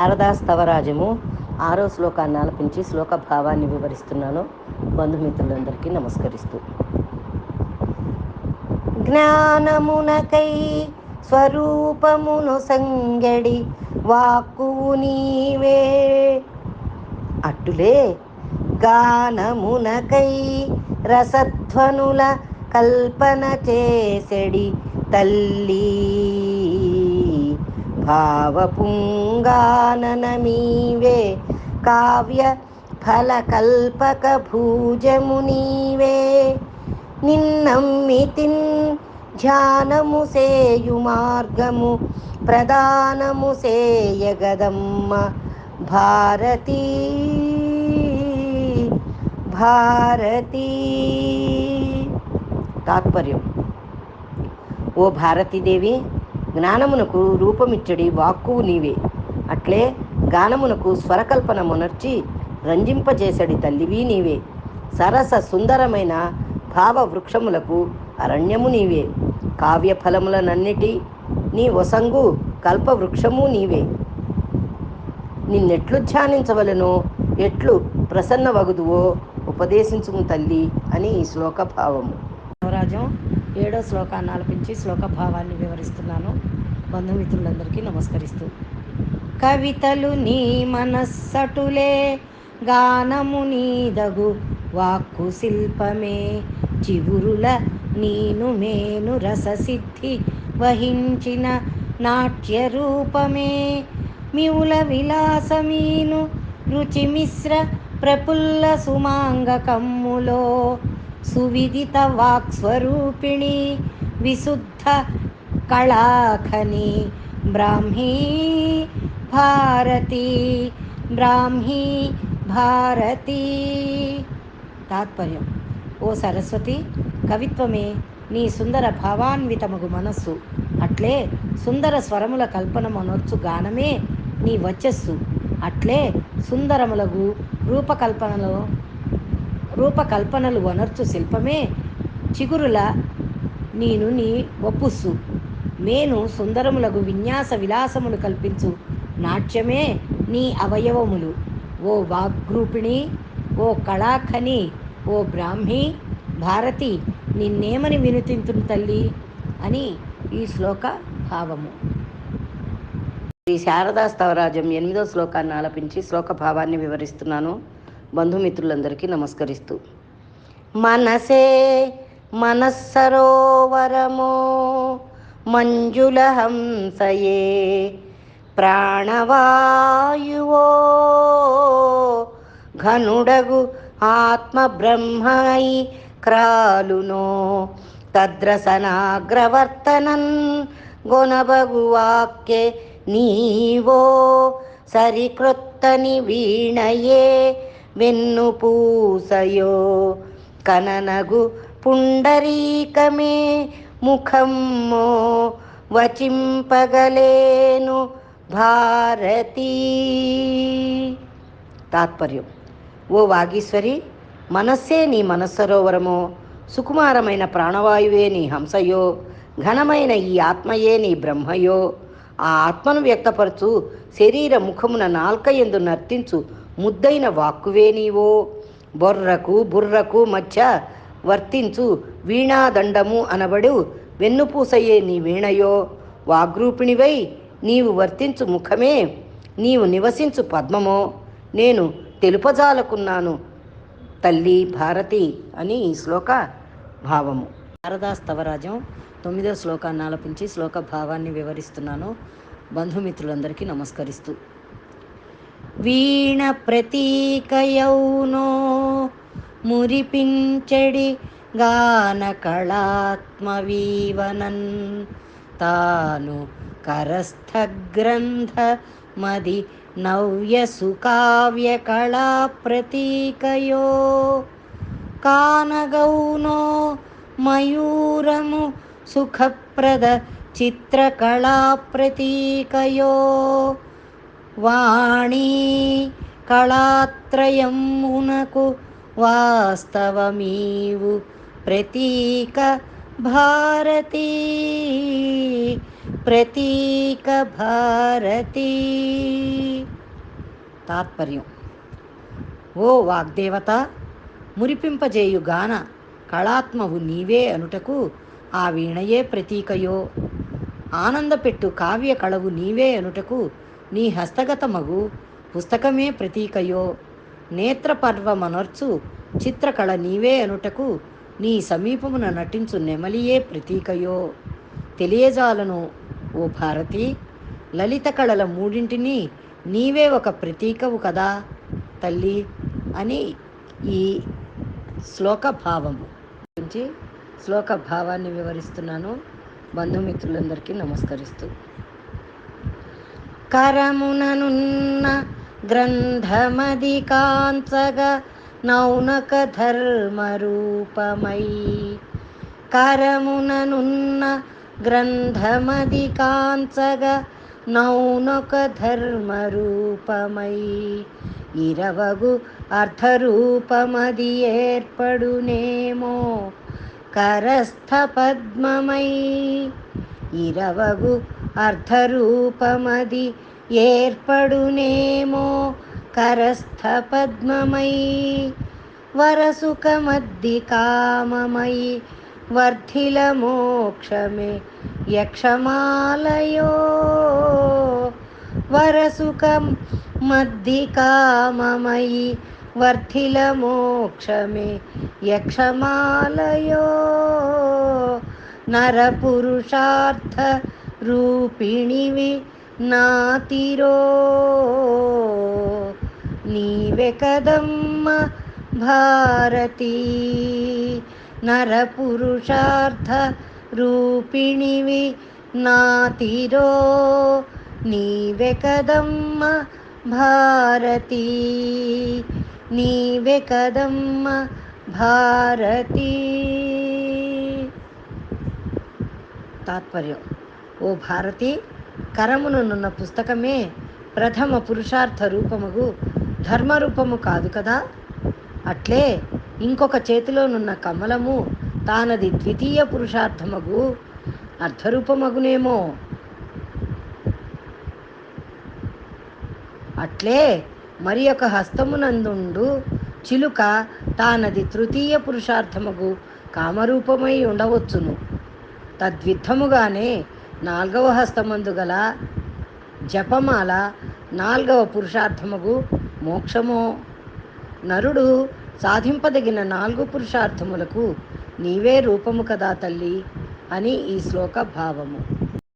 శారదాస్తవరాజము ఆరో శ్లోకాన్ని ఆలపించి శ్లోక భావాన్ని వివరిస్తున్నాను. బంధుమిత్రులందరికీ నమస్కరిస్తూ. జ్ఞానమునకై స్వరూపమును సంగడి వాక్కు నీవే. అట్టులే గానమునకై రసధ్వనుల కల్పన చేసెడి తల్లి. భావపుంగాననమీవే కావ్య ఫలకల్పక భూజము నీవే నిన్నమ్మితిన్ ధ్యానము సేయు మార్గము ప్రదానము సేయగదమ్మ భారతీ భారతీ తాత్పర్యం ఓ భారతీదేవి జ్ఞానమునకు రూపమిచ్చడి వాక్కు నీవే. అట్లే గానమునకు స్వరకల్పన మునర్చి రంజింపజేసడి తల్లివి నీవే. సరస సుందరమైన భావ వృక్షములకు అరణ్యము నీవే. కావ్య ఫలములనన్నిటి నీ వసంగు కల్పవృక్షము నీవే. నిన్నెట్లు ధ్యానించవలను ఎట్లు ప్రసన్న వగుదువో ఉపదేశించుము తల్లి అని ఈ శ్లోక భావము రాజం ఏడో శ్లోకాన్ని ఆలపించి శ్లోక భావాన్ని వివరిస్తున్నాను. బంధుమిత్రులందరికీ నమస్కరిస్తూ. కవితలు నీ మనస్సటులే గానము నీదగు వాక్కు శిల్పమే. చివురుల నీను మేను రససిద్ధి వహించిన నాట్య రూపమే. మివుల విలాసమీను రుచి మిశ్ర ప్రఫుల్ల సుమాంగ సువిదిత వాక్స్వరూపిణి విశుద్ధ కళాఖని బ్రాహ్మీ భారతి బ్రాహ్మీ భారతి తాత్పర్యం ఓ సరస్వతి కవిత్వమే నీ సుందర భావాన్వితముగు మనస్సు అట్లే సుందర స్వరముల కల్పన మనొచ్చు గానమే నీ వచ్చస్సు అట్లే సుందరములగు రూపకల్పనలో రూపకల్పనలు వనర్చు శిల్పమే. చిగురుల నేను నీ ఒప్పుస్సు మేను సుందరములకు విన్యాస విలాసములు కల్పించు. నాట్యమే నీ అవయవములు. ఓ వాగ్రూపిణి ఓ కళాఖని ఓ బ్రాహ్మి భారతి నిన్నేమని వినుతింతును తల్లి? అని ఈ శ్లోక భావము. శ్రీ శారదా స్థవరాజం ఎనిమిదో శ్లోకాన్ని ఆలపించి శ్లోక భావాన్ని వివరిస్తున్నాను. బంధుమిత్రులందరికీ నమస్కరిస్తూ. మనసే మనస్సరోవరమో మంజుల హంసయే ప్రాణవాయువో ఘనుడగు ఆత్మ బ్రహ్మై క్రాలునో తద్రసనాగ్రవర్తనన్ గొనబగు వాక్యే నీవో సరికృత్తని వీణయే వెన్ను పూసయో. కననగు పుండరీకమే ముఖమ్మో. వచింపగలేను భారతీ. తాత్పర్యం. ఓ వాగీశ్వరి మనస్సే నీ మనస్సరోవరమో. సుకుమారమైన ప్రాణవాయువే నీ హంసయో. ఘనమైన ఈ ఆత్మయే నీ బ్రహ్మయో. ఆ ఆత్మను వ్యక్తపరచు శరీర ముఖమున నాల్క ఎందు నర్తించు ముద్దైన వాక్కువే నీవో. బొర్రకు బుర్రకు మధ్య వర్తించు వీణాదండము అనబడు వెన్నుపూసయ్యే నీ వీణయో. వాగ్రూపిణివై నీవు వర్తించు ముఖమే నీవు నివసించు పద్మమో. నేను తెలుపజాలకున్నాను తల్లి భారతి అని ఈ శ్లోక భావము. శారదాస్తవరాజం తొమ్మిదో శ్లోకాన్ని ఆలపించి శ్లోక భావాన్ని వివరిస్తున్నాను. బంధుమిత్రులందరికీ నమస్కరిస్తూ. वीणप्रतीकयौ नो मुरिपि गानकलात्मवीवनन् तानु करस्थग्रन्थमदि नव्यसुकाव्यकलाप्रतीकयो कानगौनो मयूरमु सुखप्रद चित्रकलाप्रतीकयो వాణీ కళాత్రయమునకు వాస్తవమీవు ప్రతీక భారతీ. ప్రతీక భారతి. తాత్పర్యం. ఓ వాగ్దేవత మురిపింపజేయు గాన కళాత్మవు నీవే అనుటకు ఆ వీణయే ప్రతీకయో. ఆనందపెట్టు కావ్య కళవు నీవే అనుటకు నీ హస్తగతమగు పుస్తకమే ప్రతీకయో. నేత్రపర్వమనర్చు చిత్రకళ నీవే అనుటకు నీ సమీపమున నటించు నెమలియే ప్రతీకయో. తెలియజాలను ఓ భారతి లలిత కళల మూడింటిని నీవే ఒక ప్రతీకవు కదా తల్లి అని ఈ శ్లోక భావము గురించి శ్లోక భావాన్ని వివరిస్తున్నాను. బంధుమిత్రులందరికీ నమస్కరిస్తూ. కరముననున్న గ్రంథమది కాంచగ నౌనక ధర్మరూపమై. కరముననున్న గ్రంథమది కాంచగ నౌనక ధర్మరూపమై. ఇరవగు అర్థరూపమది ఏర్పడునేమో కరస్థ పద్మమై ఇరవగు అర్ధరూపమది ఏర్పడునేమో కరస్థ పద్మమై వరసుఖమద్ది కామమై వర్ధిల మోక్షమే యక్షమాలయో. వరసుఖం మద్ది కామమయి వర్ధిల మోక్షమే యక్షమాలయో. నరపురుషార్థ రూపిణివి నాతిరో నీవే కదమ్మ భారతీ. నరపురుషార్థ రూపిణివి నాతిరో నీవే కదమ్మ భారతీ. నీవే కదమ్మ భారతీ. తాత్పర్యం. ఓ భారతి కరమునున్న పుస్తకమే ప్రథమ పురుషార్థ రూపముగు ధర్మరూపము కాదు కదా? అట్లే ఇంకొక చేతిలోనున్న కమలము తానది ద్వితీయ పురుషార్థమగు అర్ధరూపమగునేమో. అట్లే మరి ఒక హస్తమునందుండు చిలుక తానది తృతీయ పురుషార్థముగు కామరూపమై ఉండవచ్చును. తద్విధముగానే నాల్గవ హస్తమందు గల జపమాల నాల్గవ పురుషార్థముగు మోక్షము. నరుడు సాధింపదగిన నాలుగు పురుషార్థములకు నీవే రూపము కదా తల్లి అని ఈ శ్లోక భావము.